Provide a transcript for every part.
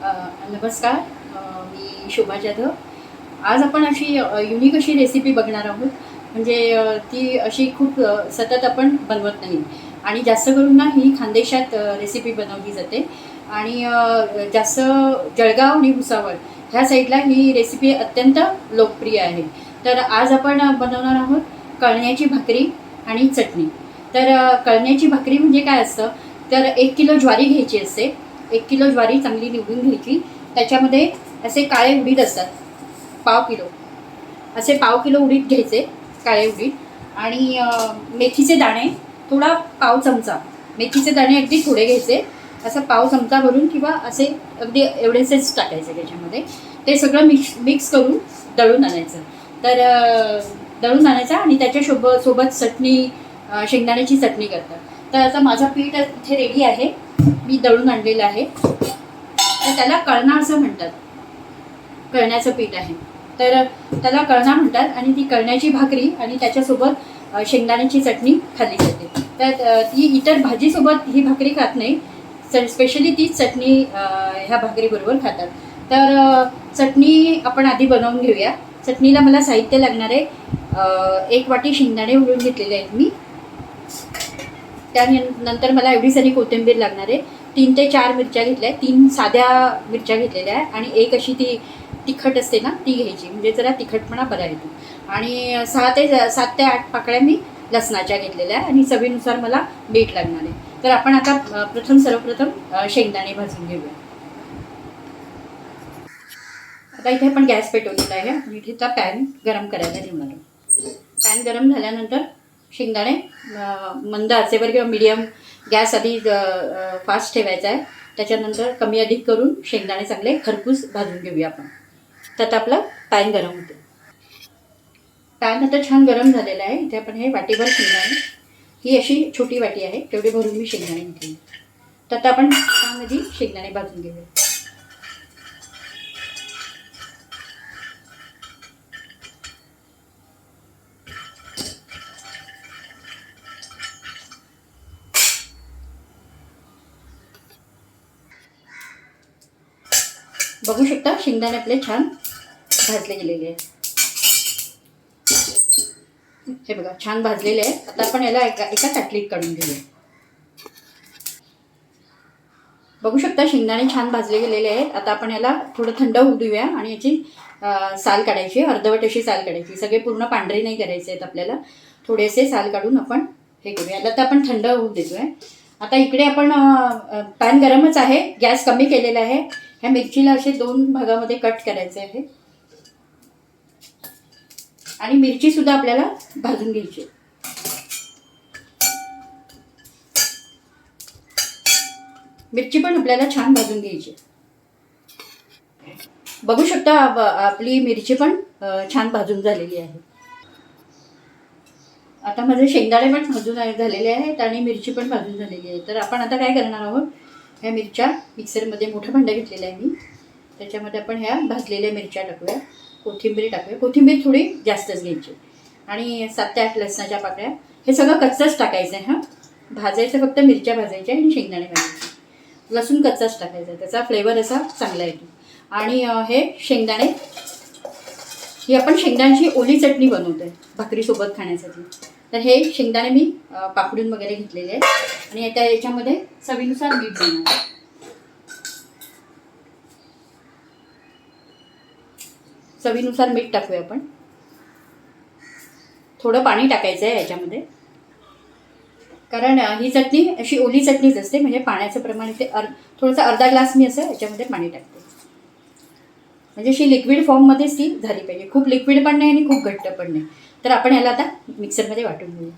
नमस्कार. मी शोभा जाधव. आज आपण अशी युनिक अशी रेसिपी बघणार आहोत. म्हणजे ती अशी खूप सतत आपण बनवत नाही. आणि जास्त करून ना ही खानदेशात रेसिपी बनवली जाते. आणि जास्त जळगाव आणि भुसावळ ह्या साईडला ही रेसिपी अत्यंत लोकप्रिय आहे. तर आज आपण बनवणार आहोत कळण्याची भाकरी आणि चटणी. तर कळण्याची भाकरी म्हणजे काय असतं? तर एक किलो ज्वारी घ्यायची असते. एक किलो ज्वारी चांगली निवडून घ्यायची. त्याच्यामध्ये असे काळे उडीद असतात. पाव किलो. असे पाव किलो उडीद घ्यायचे काळे उडीद. आणि मेथीचे दाणे थोडा पाव चमचा. मेथीचे दाणे अगदी थोडे घ्यायचे. असं पाव चमचा भरून किंवा असे अगदी एवढेसेच टाकायचे त्याच्यामध्ये. ते सगळं मिक्स मिक्स करून दळून आणायचं. तर दळून आणायचं आणि त्याच्या सोबत सोबत चटणी शेंगदाण्याची चटणी करतात. तर आता माझं पीठ इथे रेडी आहे. मी दळून आणलेलं आहे. तर त्याला कळणा असं म्हणतात. कळण्याचं पीठ आहे. तर त्याला कळणा म्हणतात आणि ती कळण्याची भाकरी आणि त्याच्यासोबत शेंगदाण्याची चटणी खाल्ली जाते. तर ती इतर भाजीसोबत ही भाकरी खात नाही. स्पेशली ती चटणी ह्या भाकरीबरोबर खातात. तर चटणी आपण आधी बनवून घेऊया. चटणीला मला साहित्य लागणार आहे. एक वाटी शेंगदाणे उडून घेतलेले आहेत मी. त्यानंतर मला एवढी सारी कोथिंबीर लागणार आहे. तीन ते चार मिरच्या घेतल्या आहेत. तीन साध्या मिरच्या घेतलेल्या आहे आणि एक अशी ती तिखट असते ना ती घ्यायची. म्हणजे जरा तिखटपणा बरा येतो. आणि सहा ते सात ते आठ पाकळ्या मी लसणाच्या घेतलेल्या आहे आणि चवीनुसार मला मीठ लागणार आहे. तर आपण आता प्रथम सर्वप्रथम शेंगदाणे भाजून घेऊया. आता इथे आपण गॅस पेटवलेला आहे. आणि इथे पॅन गरम करायला ठेवणार आहे. पॅन गरम झाल्यानंतर शेंगदाणे मंद आचेवर किंवा मिडियम गॅस आधी फास्ट ठेवायचा आहे. त्याच्यानंतर कमी अधिक करून शेंगदाणे चांगले खरपूस भाजून घेऊया आपण. त्यात आपलं पॅन गरम होते. पॅन आता छान गरम झालेलं आहे. इथे आपण हे वाटीभर शेंगदाणे ही अशी छोटी वाटी आहे. तेवढी भरून मी शेंगदाणे घेतली. त्यात आपण छान आधी शेंगदाणे भाजून घेऊया. बघू शकता शेंगदाणे आपले छान भाजले गेलेले आहे हे बघा छान भाजलेले आहे आता आपण याला एका एका ताटलीत काढून घेऊया. बघू शकता शेंगदाणे छान भाजले गेलेले आहेत. आता आपण याला थोडं थंड होऊ देऊया आणि याची साल काढायची अर्धवट अशी साल काढायची. सगळे पूर्ण पांढरे नाही करायचे आहेत आपल्याला. थोडेसे साल काढून आपण हे करूया. याला तर आपण थंड होऊ देतोय. आता इकडे आपण पॅन गरमच आहे गॅस कमी केलेला आहे. ह्या मिरचीला असे दोन भागामध्ये कट करायचे आहे. आणि मिरची सुद्धा आपल्याला भाजून घ्यायची मिरची पण आपल्याला छान भाजून घ्यायची बघू शकता आपली मिरची पण छान भाजून झालेली आहे. आता माझे शेंगदाणे पण भाजून झालेले आहेत आणि मिरची पण भाजून झालेली आहे. तर आपण आता काय करणार आहोत? ह्या मिरच्या मिक्सरमध्ये मोठं भांडं घेतलेलं आहे मी. त्याच्यामध्ये आपण ह्या भाजलेल्या मिरच्या टाकूया. कोथिंबीर टाकूया. कोथिंबीर थोडी जास्तच घ्यायची. आणि सात ते आठ लसणाच्या पाकळ्या. हे सगळं कच्चंच टाकायचं आहे हां. भाजायचं फक्त मिरच्या भाजायच्या आणि शेंगदाणे भाजायचे. लसूण कच्चाच टाकायचा त्याचा फ्लेवर असा चांगला येतो. आणि हे शेंगदाणे. ही आपण शेंगदाण्याची ओली चटणी बनवतो आहे भाकरीसोबत खाण्यासाठी. तर हे शेंगदाणे मी पाकडून वगैरे घेतलेले आहेत. आणि त्या याच्यामध्ये चवीनुसार मीठ देणार चवीनुसार मीठ टाकूया आपण. थोडं पाणी टाकायचं आहे याच्यामध्ये. कारण ही चटणी अशी ओली चटणीच असते म्हणजे पाण्याचं प्रमाण इथे अर थोडंसं अर्धा ग्लास मी असं याच्यामध्ये पाणी टाकते. म्हणजे अशी लिक्विड फॉर्ममध्येच ती झाली पाहिजे. खूप लिक्विड पण नाही आणि खूप घट्ट पण नाही. तर आपण याला आता मिक्सरमध्ये वाटून घेऊया.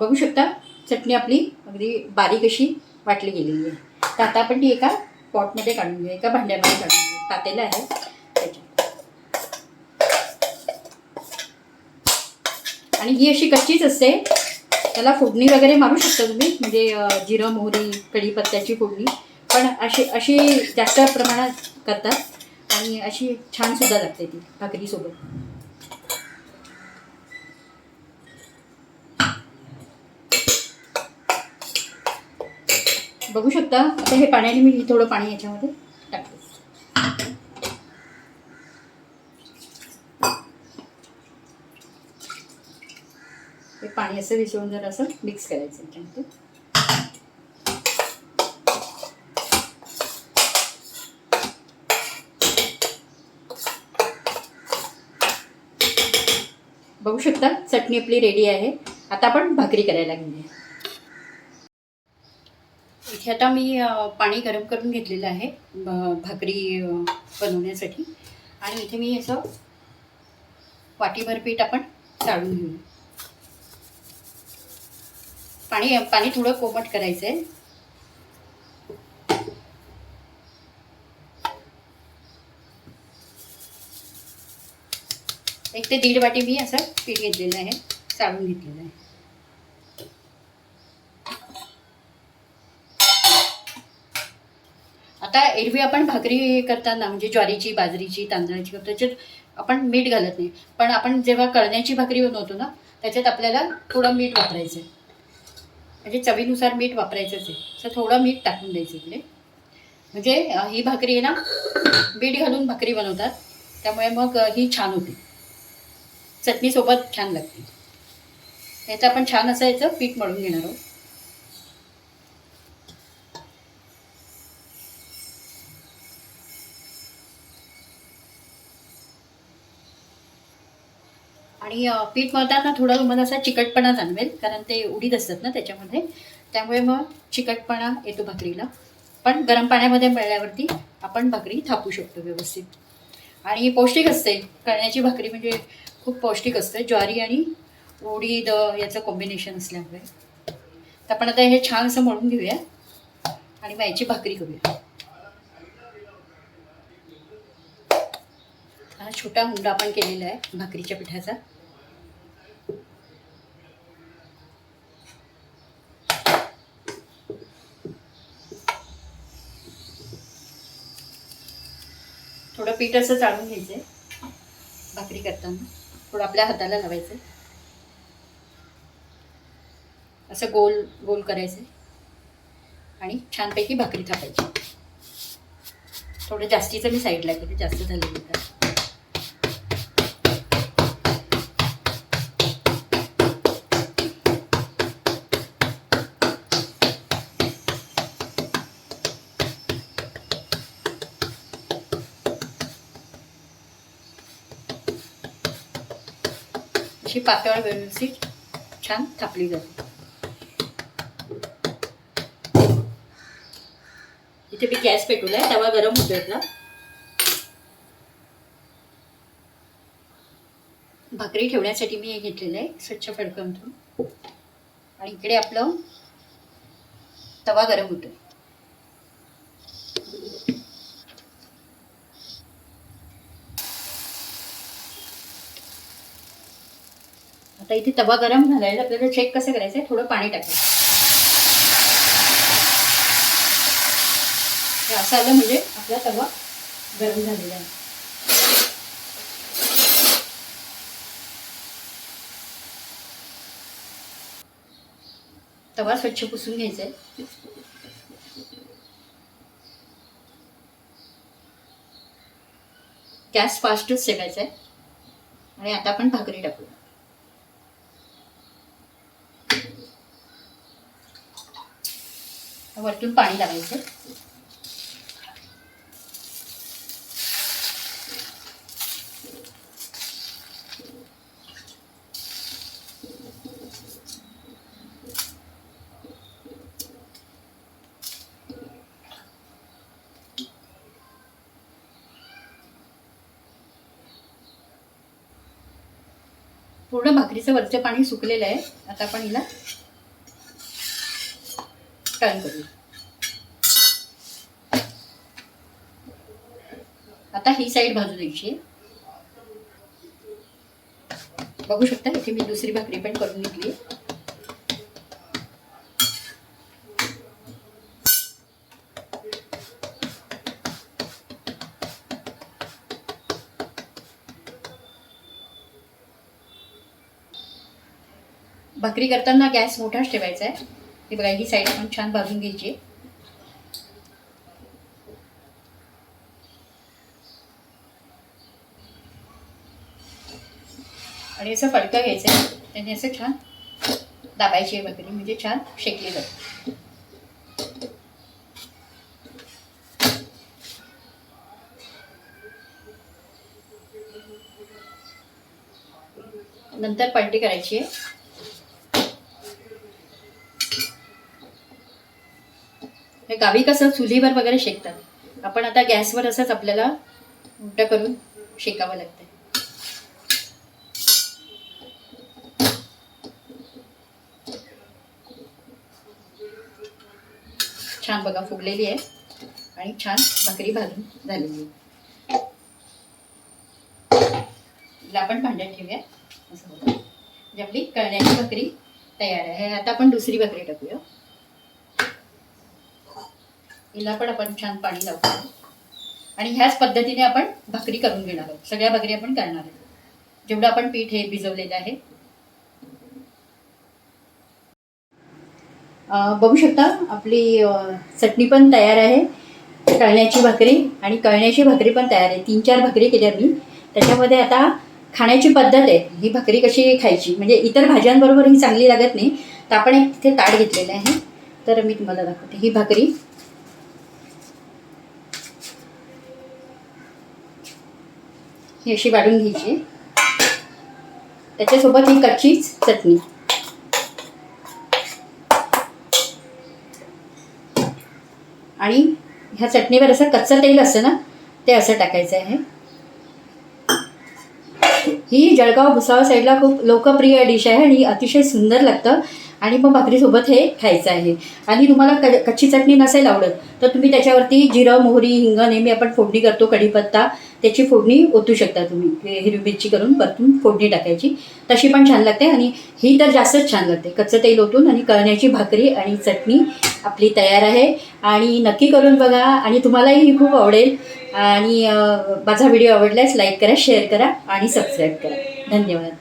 बघू शकता चटणी आपली अगदी बारीक अशी वाटली गेलेली आहे. तर आता आपण ती एका पॉटमध्ये काढून घेऊया. एका भांड्यामध्ये काढून घेऊ पातेलं आहे. त्याच्यात. आणि ही अशी कच्चीच असते. त्याला फोडणी वगैरे मारू शकता तुम्ही. म्हणजे जिरं मोहरी कढीपत्त्याची फोडणी. पण अशी अशी जास्त प्रमाणात करतात. आणि अशी छान सुद्धा लागते ती भाकरीसोबत बघू शकता. आता हे पाण्याने मी थोडं पाणी याच्यामध्ये टाकते. हे पाणी असं विसळून जर असं मिक्स करायचं याच्यामध्ये बघू शकता. चटणी आपली रेडी आहे. आता आपण भाकरी करायला घेऊया इथे आता मी पाणी गरम करून घेतलेलं आहे भाकरी बनवण्यासाठी. आणि इथे मी असं वाटीभर पीठ आपण चाळून घेऊ पाणी पाणी थोडं कोमट करायचं आहे एक ते दीड वाटी मी असं पीठ घेतलेलं आहे चाळून घेतलेलं आहे. आता एरवी आपण भाकरी करताना म्हणजे ज्वारीची बाजरीची तांदळाची करतो त्याच्यात आपण मीठ घालत नाही. पण आपण जेव्हा कळण्याची भाकरी बनवतो ना त्याच्यात आपल्याला थोडं मीठ वापरायचं आहे म्हणजे चवीनुसार मीठ वापरायचंच आहे. असं थोडं मीठ टाकून द्यायचं इकडे. म्हणजे ही भाकरी आहे ना मीठ घालून भाकरी बनवतात. त्यामुळे मग ही छान होते. चटणीसोबत छान लागते याचं आपण छान असं याचं पीठ मळून घेणार आहोत. आणि पीठ मळताना थोडा तुम्हाला असा चिकटपणा जाणवेल कारण ते उडीद असतात ना त्याच्यामध्ये. त्यामुळे मग चिकटपणा येतो भाकरीला. पण गरम पाण्यामध्ये मळल्यावरती आपण भाकरी थापू शकतो व्यवस्थित. आणि पौष्टिक असते. कळण्याची भाकरी म्हणजे खूप पौष्टिक असतं ज्वारी आणि उडीद याचं कॉम्बिनेशन असल्यामुळे. तर आपण आता हे छान असं मळून घेऊया आणि मग याची भाकरी करूया. हा छोटा हुंडा आपण केलेला आहे भाकरीच्या पिठाचा. थोडं पीठ असं चाळून आहे भाकरी करताना. थोडं आपल्या हाताला लावायचं. असं गोल गोल करायचं. आणि छानपैकी भाकरी थापायची. थोडं जास्तीचं मी साईडला केलं जास्त झालेलं तर. अशी पातळ व्यवस्थित छान थापली जाते. इथे मी गॅस पेटवलाय तवा गरम होतोय ना भाकरी ठेवण्यासाठी मी हे घेतलेलं आहे स्वच्छ फडकवून. आणि इकडे आपलं तवा गरम होतोय. आता इथे तवा गरम झालाय आपल्याला चेक कसं करायचंय? थोडं पाणी टाकायचं. असं आलं म्हणजे आपला तवा गरम झालेला आहे. तवा स्वच्छ पुसून घ्यायचा आहे गॅस फास्टच ठेवायचा आहे आणि आता आपण भाकरी टाकूया. वरतून पाणी लावायचं. पूर्ण भाकरीचं वरचं पाणी सुकलेलं आहे. आता आपण हिला टर्न करूया आता ही साईड भाजू द्यायची. बघू शकता इथे मी दुसरी भाकरी पण करून घेतली. भाकरी करताना गॅस मोठाच ठेवायचा आहे. हे बघा ही साईड पण छान भाजून घ्यायची. आणि असं फडकं घ्यायचं त्यांनी असं छान दाबायचे वगैरे म्हणजे छान शेकले जाते नंतर पलटी करायची आहे. गावी कसं चुलीवर वगैरे शेकतात. आपण आता गॅसवर असंच आपल्याला उलटं करून शेकावं लागतं छान बघा फुगलेली आहे. आणि छान भाकरी भाजून झालेली आहे. आपण भांड्यात ठेवूया. असं म्हणजे आपली कळण्याची भाकरी तयार आहे. आता आपण दुसरी भाकरी टाकूया. हिला पण आपण छान पाणी लावतो. आणि ह्याच पद्धतीने आपण भाकरी करून घेणार आहोत. सगळ्या भाकरी आपण करणार आहोत. जेवढं आपण पीठ हे भिजवलेलं आहे. बघू शकता आपली चटणी पण तयार आहे. कळण्याची भाकरी आणि कळण्याची भाकरी पण तयार आहे. तीन चार भाकरी केल्या मी. त्याच्यामध्ये आता खाण्याची पद्धत आहे. ही भाकरी कशी खायची? म्हणजे इतर भाज्यांबरोबर ही चांगली लागत नाही. तर आपण एक तिथे ताट घेतलेलं आहे. तर मी तुम्हाला दाखवते. ही भाकरी ही अशी वाढून घ्यायची. त्याच्यासोबत ही कच्चीच चटणी. आणि ह्या चटणीवर असं कच्चं तेल असतं ना ते असं टाकायचं आहे. ही जळगाव भुसावळ साईडला खूप लोकप्रिय डिश आहे आणि अतिशय सुंदर लागतं. आणि मग भाकरीसोबत हे खायचं आहे. आणि तुम्हाला क कच्ची चटणी नसेल आवडत तर तुम्ही त्याच्यावरती जिरं मोहरी हिंग नेहमी आपण फोडणी करतो कढीपत्ता त्याची फोडणी ओतू शकता तुम्ही. हिरवी मिरची करून परतून फोडणी टाकायची. तशी पण छान लागते आणि ही तर जास्तच छान लागते. कच्चं तेल ओतून आणि कळण्याची भाकरी आणि चटणी आपली तयार आहे. आणि नक्की करून बघा आणि तुम्हालाही ही खूप आवडेल. आणि माझा व्हिडिओ आवडल्यास लाईक करा शेअर करा आणि सबस्क्राईब करा. धन्यवाद.